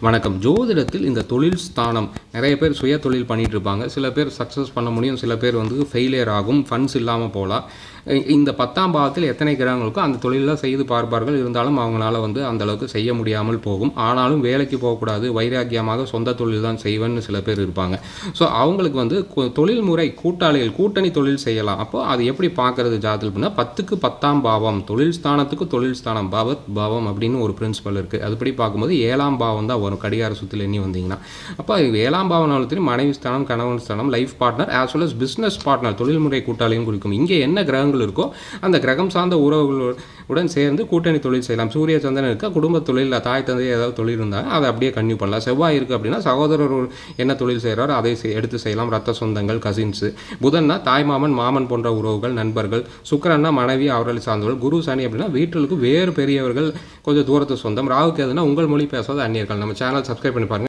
வணக்கம். ஜோதிடத்தில் இந்த தொழில் ஸ்தானம் நிறைய பேர் சுய தொழில் பண்ணிட்டு இருப்பாங்க. சில பேர் சக்ஸஸ் பண்ண முடியும் சில பேர் வந்து ஃபெயிலியர் ஆகும் ஃபண்ட்ஸ் இல்லாமல் போகலாம். இந்த பத்தாம் பாவத்தில் எத்தனை கிரகங்களுக்கோ அந்த தொழிலில் செய்து பார்ப்பார்கள். இருந்தாலும் அவங்களால வந்து அந்தளவுக்கு செய்ய முடியாமல் போகும். ஆனாலும் வேலைக்கு போகக்கூடாது வைராக்கியமாக சொந்த தொழில் தான் செய்வேன்னு சில பேர் இருப்பாங்க. ஸோ அவங்களுக்கு வந்து கு- தொழில் முறை கூட்டாளிகள் கூட்டணி தொழில் செய்யலாம். அப்போ அது எப்படி பார்க்கறது ஜாதத்தில் அப்படின்னா பத்துக்கு பத்தாம் பாவம் தொழில் ஸ்தானத்துக்கு தொழில் ஸ்தானம் பவத் பாவம் அப்படின்னு ஒரு பிரின்சிபல் இருக்குது அதுபடி பார்க்கும்போது ஏழாம் பாவம் தான் வரும். கடிகார சுற்றில் எண்ணி வந்தீங்கன்னா. அப்போ ஏழாம் பாவனாலத்திலும் மனைவி ஸ்தானம் கணவன் ஸ்தானம் life partner as well as business partner தொழில்முறை கூட்டாளியும் குறிக்கும். இங்கே என்ன கிரகங்கள் இருக்கோ அந்த கிரகம் சார்ந்த உறவுகளோட உடன் சேர்ந்து கூட்டணி தொழில் செய்யலாம். சூரிய சந்திரன் இருக்கா குடும்ப தொழில் தாய் தந்தை ஏதாவது தொழில் இருந்தால் அதை அப்படியே கன்யூ பண்ணலாம். செவ்வாய் இருக்குது அப்படின்னா சகோதரர் ஒரு என்ன தொழில் செய்கிறாரோ அதை செய்- எடுத்து செய்யலாம். ரத்த சொந்தங்கள் கசின்ஸு புதன்னா தாய் மாமன் மாமன் போன்ற உறவுகள் நண்பர்கள். சுக்கரன்னா மனைவி அவர்களை சார்ந்தவர்கள். குரு சனி அப்படின்னா வீட்டிற்கு வேறு பெரியவர்கள் கொஞ்சம் தூரத்து சொந்தம். ராகுக்கு எதுனா உங்கள் மொழி பேசாத அந்நியர்கள். நம்ம சேனல் சப்ஸ்கிரைப் பண்ணி பாருங்கள்